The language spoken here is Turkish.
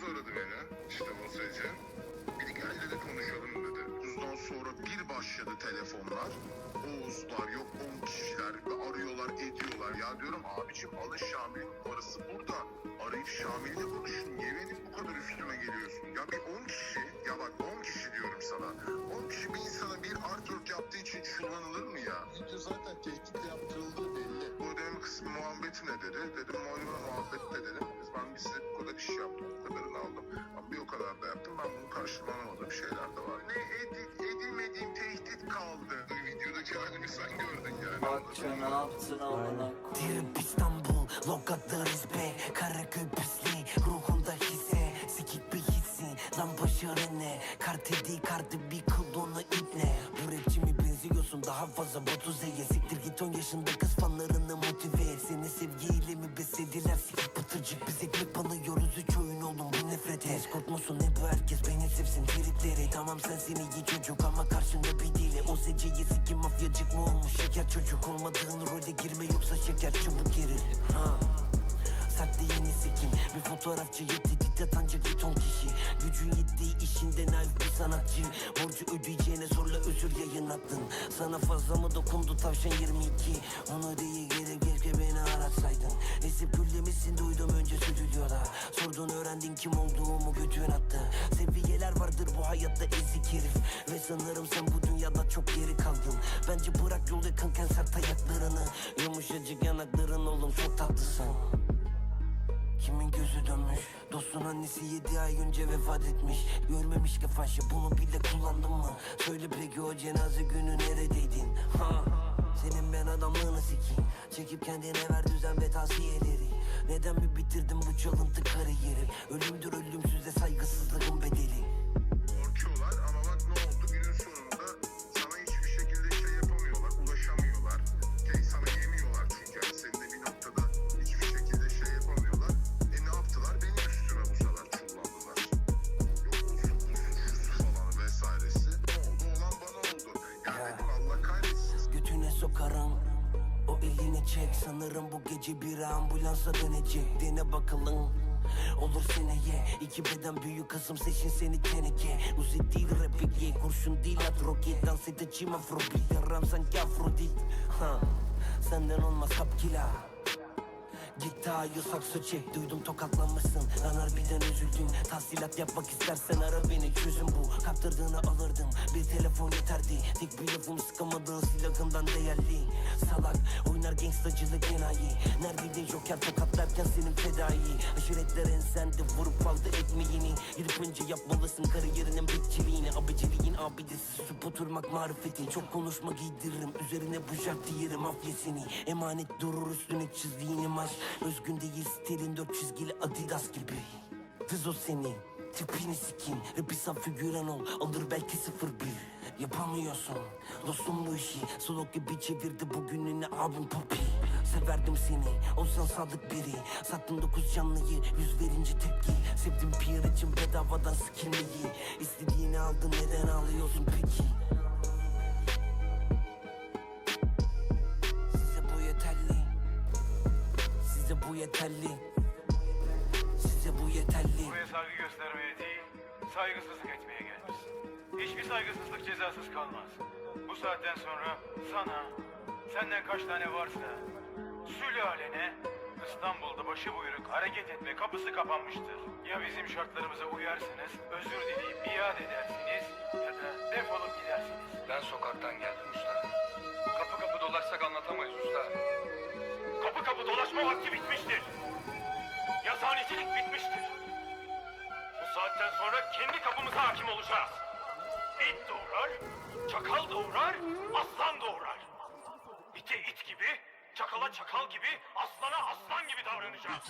Oğuz aradı beni. İşte Oğuz'cı. Bir gel dedi konuşalım dedi. Oğuz'dan sonra bir başladı telefonlar. Oğuzlar yok 10 kişiler ve arıyorlar ediyorlar. Ya diyorum abicim alın Şamil'in numarası burada. Arayıp Şamil'le konuşun. Niye bu kadar üstüme geliyorsun? Ya bir 10 kişi ya bak 10 kişi diyorum sana. 10 kişi bir insana bir artwork yaptığı için çullanılır mı ya? Video zaten tehditle yaptırıldığı Bu kısmı muhabbeti ne dedi? Dedim muhabbet muhabbet ne dedim. Ben bir size bu kadar iş yaptım. Bu kadarını aldım. Ama bir o kadar da yaptım. Ben bunun karşılığını alamadığım şeyler de var. Ne edit, edilmediğim tehdit kaldı. Videodaki halimi sen gördün yani. Akça ne yaptın amına Dirip İstanbul, lokatlarız be Karaköy pisliği, ruhunda hisse Sikik bir hissin, lan başarı ne Kartı değil kartı bir kılduğunu ipne Bu rapçi mi benziyorsun daha fazla botu zeye beslediler sikik pıtırcık Biz ekmek banıyoruz üç oyun oğlum bu nefret et. Escort musun ne bu herkes beni sevsin tripleri. Tamam sensin iyi çocuk ama karşında bir dili O zeciye sikim mafyacık mı olmuş? Şeker çocuk Olmadığın role girme yoksa şeker çabuk gelir ha. Saklı yeni sikim. Bir fotoğrafçı yetti işinde naif bir sanatçı. Borcu ödeyeceğine zorla özür yayınlattın Sana fazla mı dokundu tavşan 22 Onu değil gerek keşke beni aratsaydın. Esip güllemişsin duydum önce stüdyoda Sordun öğrendin kim olduğumu götün attı. Seviyeler vardır bu hayatta ezik herif. Ve sanırım sen bu dünyada çok geri kaldın. Bence bırak yol yakınken sert ayaklarını. Yumuşacık annesi yedi ay önce vefat etmiş. Görmemiş ki fahşi bunu bile kullandın mı? Söyle peki o cenaze günü neredeydin? Ha? Senin ben adamlığını sikeyim. Çekip kendine ver düzen ve tavsiyeleri. Neden mi bitirdin bu çalıntı kariyeri? Ölümdür ölümsüze saygısızlığın bedeli. Korkuyorlar sokarım O elini çek sanırım bu gece bir ambulansa dönecek. Dene bakalım Olur seneye iki beden büyük kızım seçin seni teneke. Uzi değil replik ye. Kurşun değil at roket Dans edeceğim afrobeat. Yaram sanki afrodit. Ha. Senden olmaz kapkila. Git daha saksı çek. Duydum tokatlanmışsın. Lan harbiden üzüldün. Tahsilat yapmak istersen ara beni. Çözüm bu Kaptırdığını alırdım. Bir telefon yeterdi. Tek bir lafım sıkamadığın silahından değerli. Salak oynar gangstacılık enayi. Neredeydin joker tokatlarken senin fedai. Aşiretler ensende vurup aldı ekmeğini. Gidip önce yapmalısın kariyerinin bekçiliğini Abiciliğin abidesi susup oturmak marifetin Çok konuşma giydiririm Üzerine şart diyerim afyesini. Emanet durur üstüne çizdiğin imaj. Özgün değil stilin dört çizgili adidas gibi. Kız o senin Tipini sikin. Rapi sen figüren ol Alır belki sıfır bir. Yapamıyorsun. Dostum bu işi Slok gibi çevirdi bugününü abim Poppy. Severdim seni Olsan sadık biri. Sattın dokuz canlıyı Yüz verince tepki. Sevdim PR için bedavadan skillmeyi İstediğini aldın neden ağlıyorsun peki? Size bu yeterli. Size bu yeterli Size bu yeterli Buraya saygı göstermeye değil, saygısızlık etmeye gelmişsin. Hiçbir saygısızlık cezasız kalmaz. Bu saatten sonra sana, senden kaç tane varsa, sülalene İstanbul'da başı buyruk hareket etme kapısı kapanmıştır. Ya bizim şartlarımıza uyarsınız, özür dileyip iade edersiniz ya da defolup gidersiniz. Ben sokaktan geldim usta. Kapı kapı dolaşsak anlatamayız usta. Kapı kapı dolaşma vakti bitmiştir. Yazhanecilik bitmiştir. Bu saatten sonra kendi kapımıza hakim olacağız. İt doğurar, çakal doğurar, aslan doğurar. İte it gibi, çakala çakal gibi, aslana aslan gibi davranacağız.